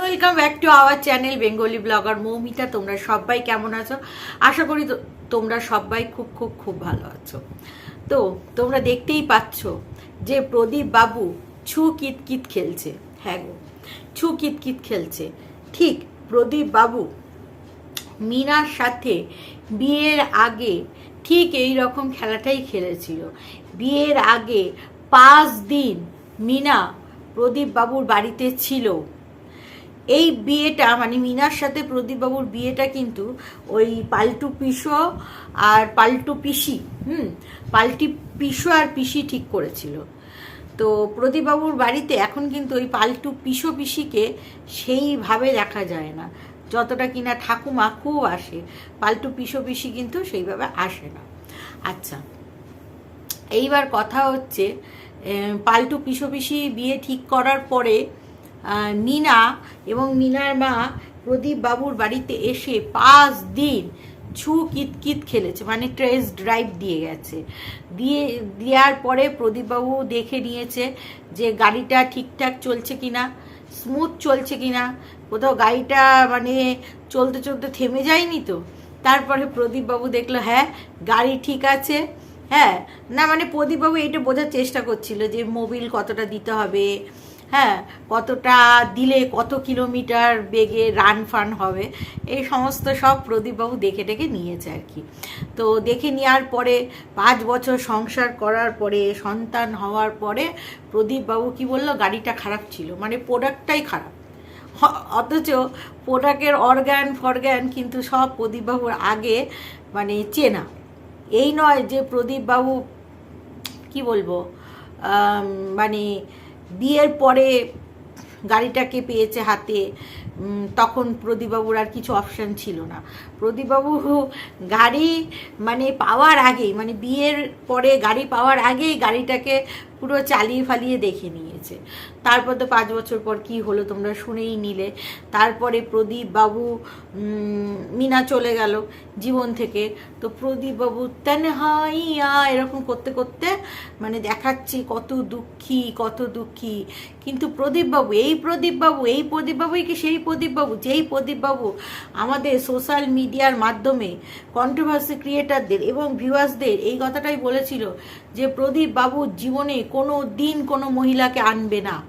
Welcome back to our channel Bengali blogger Moumita তোমরা সবাই কেমন আছো? আশা করি তোমরা সবাই খুব খুব খুব ভালো আছো। তো, তোমরা দেখতেই পাচ্ছ যে প্রদীপ বাবু ছু কিতকিত খেলছে। হ্যাঁ গো, ছু কিতকিত খেলছে। ঠিক প্রদীপ বাবু মিনার সাথে বিয়ের আগে ঠিক এই রকম খেলাটাই খেলেছিল। বিয়ের আগে পাঁচ দিন মিনা প্রদীপ বাবুর বাড়িতে ছিল। এই বিয়েটা মানে মিনার সাথে প্রদীপবাবুর বিয়েটা কিন্তু ওই পাল্টু পিসো আর পাল্টু পিসি, হুম, পাল্টি পিসো আর পিসি ঠিক করেছিল। তো প্রদীপবাবুর বাড়িতে এখন কিন্তু ওই পাল্টু পিসো পিসিকে সেইভাবে দেখা যায় না। যতটা কিনা ঠাকুমা খুব আসে, পাল্টু পিসো পিসি কিন্তু সেইভাবে আসে না। আচ্ছা এইবার কথা হচ্ছে পাল্টু পিসো পিসি বিয়ে ঠিক করার পরে মিনা এবং মিনার মা প্রদীপ বাবুর বাড়িতে এসে পাঁচ দিন ছু কিতকিত খেলেছে মানে ট্রেস ড্রাইভ দিয়ে গেছে। দিয়ে, দেওয়ার পরে প্রদীপবাবু দেখে নিয়েছে যে গাড়িটা ঠিকঠাক চলছে কিনা স্মুথ চলছে কিনা। কোথাও গাড়িটা মানে চলতে চলতে থেমে যায়নি তো। তারপরে প্রদীপবাবু দেখল হ্যাঁ গাড়ি ঠিক আছে। হ্যাঁ না মানে প্রদীপবাবু এইটা বোঝার চেষ্টা করছিল যে মোবিল কতটা দিতে হবে। হ্যাঁ কতটা দিলে কত কিলোমিটার বেগে রান ফান হবে, এই সমস্ত সব প্রদীপবাবু দেখে টেকে নিয়েছে আর কি। তো দেখে নেওয়ার পরে, পাঁচ বছর সংসার করার পরে, সন্তান হওয়ার পরে প্রদীপবাবু কি বলল, গাড়িটা খারাপ ছিল মানে প্রোডাক্টটাই খারাপ। অথচ প্রোডাক্টের অর্গ্যান ফরগ্যান কিন্তু সব প্রদীপবাবুর আগে মানে চেনা। এই নয় যে প্রদীপবাবু, কি বলব মানে বিয়ের পরে গাড়িটাকে পেয়েছে হাতে তখন প্রদীপবাবুর আর কিছু অপশান ছিল না। প্রদীপবাবু গাড়ি মানে পাওয়ার আগেই মানে বিয়ের পরে গাড়ি পাওয়ার আগেই গাড়িটাকে পুরো চালিয়ে ফালিয়ে দেখে নিয়েছে। তারপর তো পাঁচ বছর পর কি হলো তোমরা শুনেই নিলে। তারপরে প্রদীপ বাবু মিনা চলে গেল জীবন থেকে। তো প্রদীপ বাবু তানহাইয়া এরকম করতে করতে মানে দেখাচ্ছি কত দুঃখী কত দুঃখী। কিন্তু প্রদীপ বাবু, এই প্রদীপবাবু এই প্রদীপ বাবুই কি সেই প্রদীপবাবু যেই প্রদীপ বাবু আমাদের সোশ্যাল মিডিয়ার মাধ্যমে কন্ট্রোভার্সি ক্রিয়েটারদের এবং ভিউয়ার্সদের এই কথাটাই বলেছিল যে প্রদীপ বাবুর জীবনে কোনো দিন কোনো মহিলাকে আনবে না।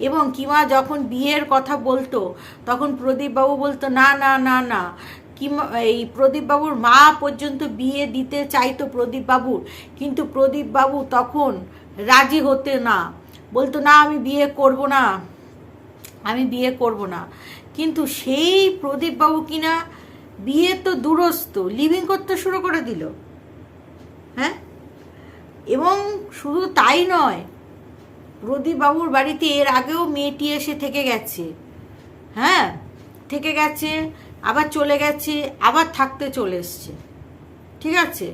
এবং কিমা যখন বিয়ের কথা বলতো, তখন প্রদীপবাবু বলতো, না না না না। কিমা, এই প্রদীপবাবুর মা পর্যন্ত বিয়ে দিতে চাইতো প্রদীপবাবুর। কিন্তু প্রদীপবাবু তখন রাজি হতে না। বলতো, না, আমি বিয়ে করব না। আমি বিয়ে করব না। কিন্তু সেই প্রদীপবাবু কিনা বিয়ে তো দূরস্থ লিভিং করতে শুরু করে দিল। হ্যাঁ? এবং শুধু তাই নয়, প্রদীপবাবুর বাড়িতে এর আগেও মেয়েটি এসে থেকে গেছে। হ্যাঁ থেকে গেছে, আবার চলে গেছে, আবার থাকতে চলে এসছে। ঠিক আছে?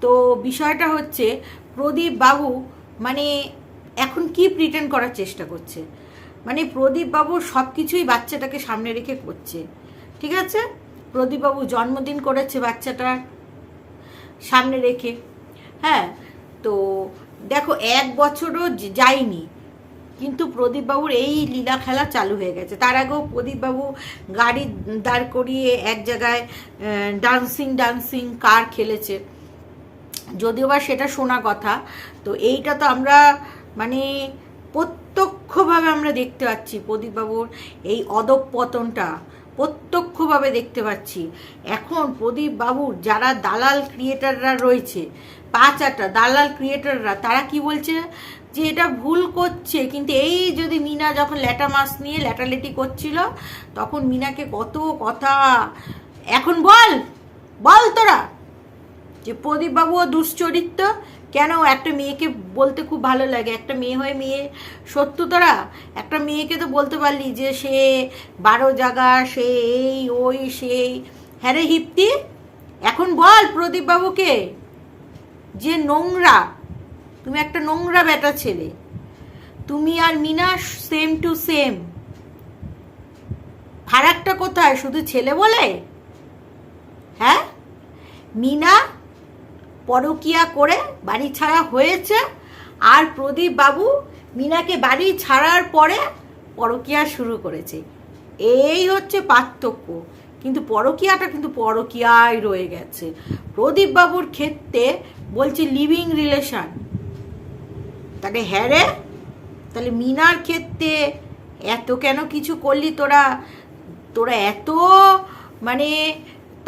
তো বিষয়টা হচ্ছে প্রদীপ বাবু মানে এখন কি প্রিটেন্ড করার চেষ্টা করছে? মানে প্রদীপ বাবু সব কিছুই বাচ্চাটাকে সামনে রেখে করছে। ঠিক আছে? প্রদীপ বাবু জন্মদিন করেছে বাচ্চাটার সামনে রেখে। হ্যাঁ তো দেখো, এক বছরও যায়নি। কিন্তু প্রদীপবাবুর এই লীলা খেলা চালু হয়ে গেছে। তার আগেও প্রদীপবাবু গাড়ি দাঁড় করিয়ে এক জায়গায় ডান্সিং ডান্সিং কার খেলেছে। যদিও বা সেটা শোনা কথা, তো এইটা তো আমরা মানে প্রত্যক্ষভাবে আমরা দেখতে পাচ্ছি প্রদীপবাবুর এই অধঃপতনটা প্রত্যক্ষভাবে দেখতে পাচ্ছি। এখন প্রদীপ বাবুর যারা দালাল ক্রিয়েটাররা রয়েছে পাঁচ আটটা দালাল ক্রিয়েটাররা তারা কি বলছে? যে এটা ভুল করছে। কিন্তু এই যদি মিনা যখন ল্যাটা মাছ নিয়ে ল্যাটালেটি করছিল, তখন মিনাকে কত কথা। এখন বল বল তোরা, যে প্রদীপবাবুও দুশ্চরিত্র, কেন একটা মেয়েকে বলতে খুব ভালো লাগে? একটা মেয়ে হয়ে মেয়ে, সত্য তোরা? একটা মেয়েকে তো বলতে পারলি যে সে বারো জাগা, সে এই, ওই, সেই। হ্যাঁ রে হিপ্তি এখন বল প্রদীপবাবুকে। যে নোংরা, তুমি একটা নোংরা বেটা ছেলে, তুমি আর মিনা সেম টু সেম ফারাকটা কোথায়? শুধু ছেলে বলে? হ্যাঁ? মিনা পরকিয়া করে বাড়ি ছাড়া হয়েছে, আর প্রদীপ বাবু মিনাকে বাড়ি ছাড়ার পরে পরকিয়া শুরু করেছে। এই হচ্ছে পার্থক্য। কিন্তু পরকিয়াটা কিন্তু পরকিয়ায় রয়ে গেছে। প্রদীপ বাবুর ক্ষেত্রে বলছে লিভিং রিলেশন তাহলে হ্যাঁ রে তাহলে মিনার ক্ষেত্রে এত কেন কিছু করলি তোরা? তোরা এত মানে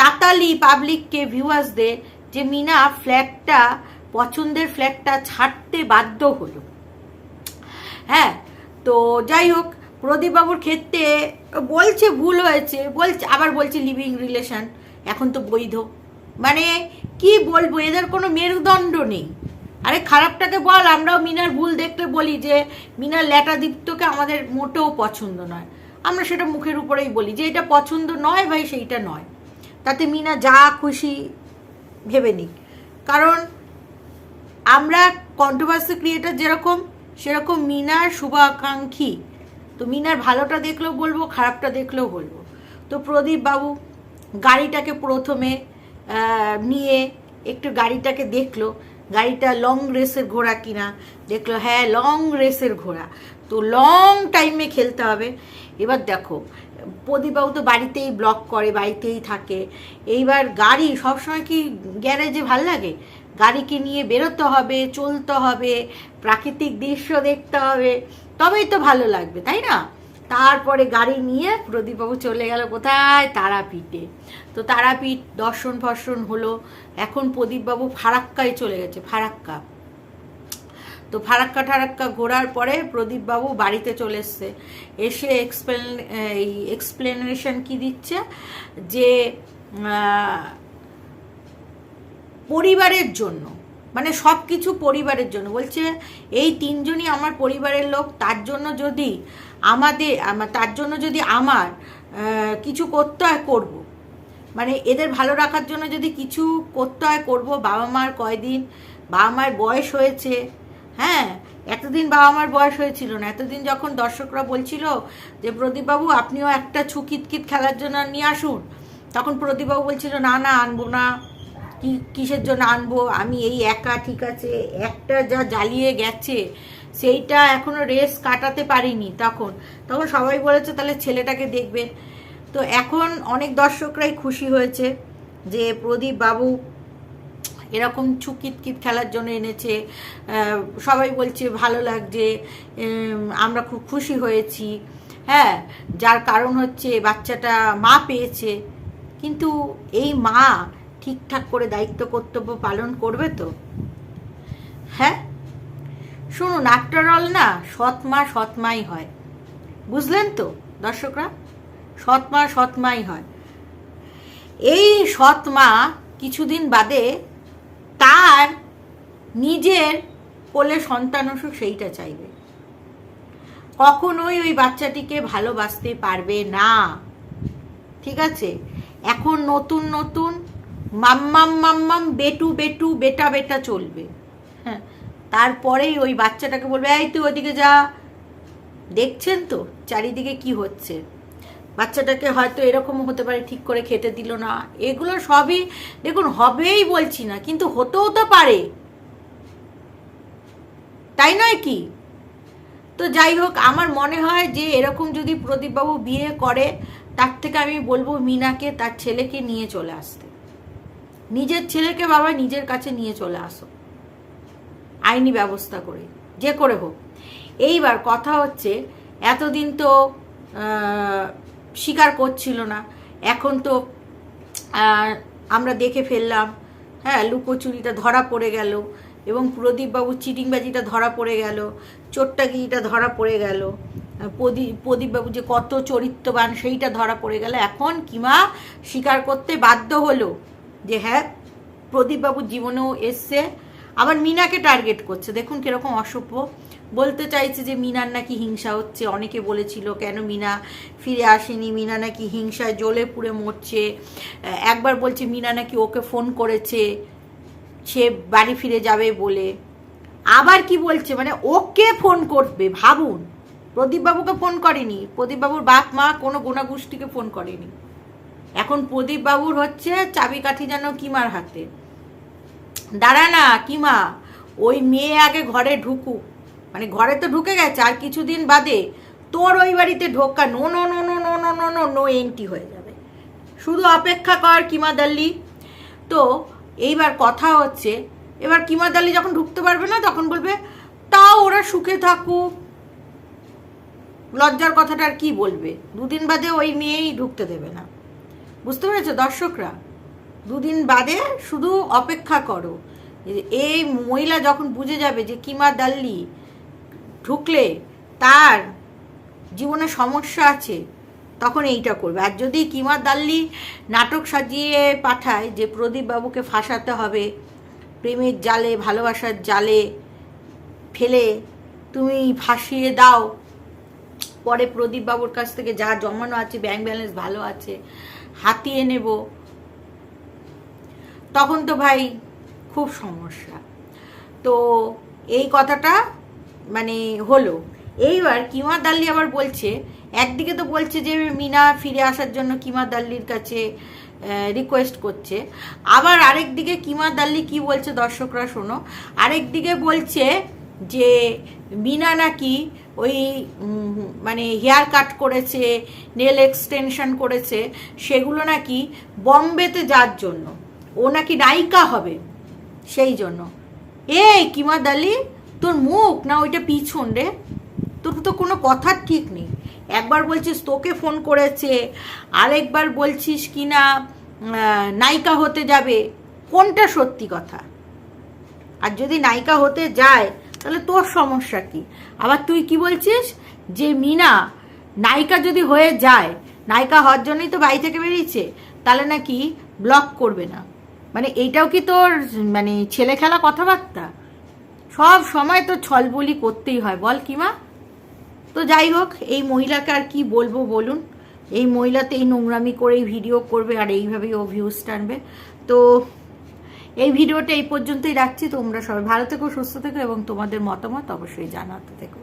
তাতালি পাবলিককে ভিউয়ার্সদের যে মিনা ফ্ল্যাটটা পছন্দের ফ্ল্যাটটা ছাড়তে বাধ্য হলো। হ্যাঁ তো যাই হোক প্রদীপবাবুর ক্ষেত্রে বলছে ভুল হয়েছে, বলছে, আবার বলছে লিভিং রিলেশন এখন তো বৈধ। মানে কি বলব, এদের কোনো মেরুদণ্ড নেই। আরে খারাপটাকে বল, আমরাও মিনার ভুল দেখলে বলি যে, মিনার ল্যাটাদীপ্তকে আমাদের মোটেও পছন্দ নয়। আমরা সেটা মুখের উপরেই বলি যে, এটা পছন্দ নয় ভাই, সেইটা নয়। তাতে মিনা যা খুশি ভেবে নিক। কারণ আমরা কন্ট্রোভার্সি ক্রিয়েটার যেরকম, সেরকম মিনার শুভাকাঙ্ক্ষী তো মিনার ভালোটা দেখলেও বলব, খারাপটা দেখলেও বলব। তো প্রদীপ বাবু গাড়িটাকে প্রথমে নিয়ে একটু গাড়িটাকে দেখল। গাড়িটা লং রেসের ঘোড়া কিনা? দেখল হ্যাঁ লং রেসের ঘোড়া। তো লং টাইমে খেলতে হবে। এবার দেখো প্রদীপবাবু তো বাড়িতেই ব্লক করে, বাড়িতেই থাকে। এইবার গাড়ি সবসময় কি গ্যারেজে ভালো লাগে? গাড়িকে নিয়ে বেরোতে হবে, চলতে হবে, প্রাকৃতিক দৃশ্য দেখতে হবে, তবেই তো ভালো লাগবে, তাই না? তারপরে গাড়ি নিয়ে প্রদীপবাবু চলে গেল কোথায়? তারাপীঠে। তো তারাপীঠ দর্শন ফর্শন হলো, এখন প্রদীপবাবু ফারাক্কায় চলে গেছে, ফারাক্কা। তো ফারাক্কা ঠারাক্কা ঘোরার পরে প্রদীপবাবু বাড়িতে চলে এসছে। এসে এক্সপ্লেন এই এক্সপ্লেনেশন কি দিচ্ছে? যে পরিবারের জন্য মানে সব কিছু পরিবারের জন্য। বলছে, এই তিনজনই আমার পরিবারের লোক, তার জন্য যদি আমাদের তার জন্য যদি আমার কিছু করতে হয়, করব। মানে এদের ভালো রাখার জন্য যদি কিছু করতে হয়, করব। বাবা মার কয়দিন, বাবা মার বয়স হয়েছে হ্যাঁ? এতদিন বাবা মার বয়স হয়েছিল না। এতদিন যখন দর্শকরা বলছিল যে, প্রদীপবাবু, আপনিও একটা ছুকিতকিত খেলার জন্য নিয়ে আসুন। তখন প্রদীপবাবু বলছিল, না না, আনব না। কি কিসের জন্য আনব? আমি এই একা, ঠিক আছে? একটা যা জ্বালিয়ে গেছে, সেইটা এখনও রেস কাটাতে পারিনি তখন। তখন সবাই বলেছে, তাহলে ছেলেটাকে দেখবেন তো এখন অনেক দর্শকরাই খুশি হয়েছে যে প্রদীপ বাবু এরকম ছুকিতকিত খেলার জন্য এনেছে। সবাই বলছে, ভালো লাগছে আমরা খুব খুশি হয়েছি। হ্যাঁ যার কারণ হচ্ছে বাচ্চাটা মা পেয়েছে। কিন্তু এই মা ঠিকঠাক করে দায়িত্ব কর্তব্য পালন করবে তো? হ্যাঁ? শুনুন আফটার অল না সৎ মা সৎ হয়। বুঝলেন তো, দর্শকরা? সৎ মা সৎ হয়। এই সৎ মা কিছুদিন বাদে তার নিজের কোলে সন্তান অসুখ সেইটা চাইবে। কখনোই ওই বাচ্চাটিকে ভালোবাসতে পারবে না। ঠিক আছে? এখন নতুন নতুন মাম্মাম মাম্মাম বেটু বেটু, বেটা বেটা চলবে। হ্যাঁ তারপরেই ওই বাচ্চাটাকে বলবে, এই তুই ওদিকে যা। দেখছেন তো চারিদিকে কি হচ্ছে। বাচ্চাটাকে হয়তো এরকম হতে পারে, ঠিক করে খেতে দিল না। এগুলো সবই, দেখুন, হবেই বলছি না, কিন্তু হতেও তো পারে। তাই নয় কি? তো যাই হোক, আমার মনে হয় যে এরকম যদি প্রদীপবাবু বিয়ে করে, তার থেকে আমি বলব মিনাকে, তার ছেলেকে নিয়ে চলে আসতে। নিজের ছেলেকে বাবা নিজের কাছে নিয়ে চলে আসো। আইনি ব্যবস্থা করে, যে করে হোক। এইবার কথা হচ্ছে, এতদিন তো স্বীকার করছিল না। এখন তো আমরা দেখে ফেললাম হ্যাঁ লুকোচুরিটা ধরা পড়ে গেল এবং প্রদীপবাবুর চিটিংবাজিটা ধরা পড়ে গেল চোট্টাগিরিটা ধরা পড়ে গেল প্রদীপ প্রদীপবাবু যে কত চরিত্রবান সেইটা ধরা পড়ে গেল। এখন কিমা স্বীকার করতে বাধ্য হলো? যে হ্যাঁ প্রদীপবাবুর জীবনেও এসছে। আবার মিনাকে টার্গেট করছে। দেখুন কীরকম অসভ্য। বলতে চাইছে যে মিনার নাকি হিংসা হচ্ছে। অনেকে বলেছিল, কেন মিনা ফিরে আসেনি? মিনা নাকি হিংসায় জ্বলে পুড়ে মরছে। একবার বলছে, মিনা নাকি ওকে ফোন করেছে, সে বাড়ি ফিরে যাবে বলে। আবার কি বলছে? মানে ওকে ফোন করবে, ভাবুন। প্রদীপবাবুকে ফোন করেনি। প্রদীপবাবুর বাপ মা কোনো গোনাগুষ্টিকে ফোন করেনি। এখন প্রদীপবাবুর হচ্ছে চাবিকাঠি যেন কিমার হাতে। দাঁড়া না, কিমা, ওই মেয়ে আগে ঘরে ঢুকুক। মানে ঘরে তো ঢুকে গেছে, আর কিছুদিন বাদে তোর ওই বাড়িতে ঢোকা, no no no no no no no no no entry হয়ে যাবে। শুধু অপেক্ষা কর, কিমা দাল্লি। তো এইবার কথা হচ্ছে, এবার কিমা দাল্লি যখন ঢুকতে পারবে না, তখন বলবে, তাও ওরা সুখে থাকুক। লজ্জার কথাটা আর কি বলবে? দুদিন বাদে ওই মেয়েই ঢুকতে দেবে না। বুঝতে পেরেছ, দর্শকরা? দুদিন বাদে শুধু অপেক্ষা করো। এই মহিলা যখন বুঝে যাবে যে কিমা দাল্লি ঢুকলে তার জীবনে সমস্যা আছে, তখন এইটা করবে। আর যদি কিমা দাল্লি নাটক সাজিয়ে পাঠায় যে প্রদীপ বাবুকে ফাঁসাতে হবে, প্রেমের জালে, ভালোবাসার জালে ফেলে তুমি ফাঁসিয়ে দাও, পরে প্রদীপ বাবুর কাছ থেকে যা জমানো আছে ব্যাংক ব্যালেন্স ভালো আছে হাতিয়ে নেব। তখন তো ভাই খুব সমস্যা। তো এই কথাটা মানে হলো। এইবার কিমা দাল্লি আবার বলছে, একদিকে তো বলছে যে মিনা ফিরে আসার জন্য কিমা দাল্লির কাছে রিকোয়েস্ট করছে। আবার আরেক দিকে কিমা দাল্লি কি বলছে দর্শকরা শোনো আরেক দিকে বলছে যে মিনা নাকি ওই মানে হেয়ার কাট করেছে নেল এক্সটেনশন করেছে, সেগুলো নাকি বম্বেতে যাওয়ার জন্য। ও নাকি নায়িকা হবে সেই জন্য। এই কিমা দালি তোর মুখ না ওইটা পিছন রে? তোর তো কোনো কথার ঠিক নেই। একবার বলছিস তোকে ফোন করেছে, আরেকবার বলছিস কি না নায়িকা হতে যাবে। কোনটা সত্যি কথা। আর যদি নায়িকা হতে যায় তাহলে তোর সমস্যা কি? আবার তুই কি বলছিস? যে মিনা, নায়িকা যদি হয়ে যায়, নায়িকা হওয়ার জন্যই তো বাড়ি থেকে বেরিয়েছে, তাহলে নাকি ব্লক করবে না? মানে এইটাও কি তোর মানে ছেলে খেলা কথাবার্তা? সব সময় তো ছলবলি করতেই হয়, বল কি মা? তো যাই হোক, এই মহিলাকে আর কি বলব বলুন? এই মহিলা তো এই নোংরামি করেই ভিডিও করবে আর এইভাবেই ও ভিউজ টানবে। তো এই ভিডিওটা এই পর্যন্তই রাখছি। তোমরা সবাই ভালো থেকো, সুস্থ থেকো এবং তোমাদের মতামত অবশ্যই জানাতে থেকো।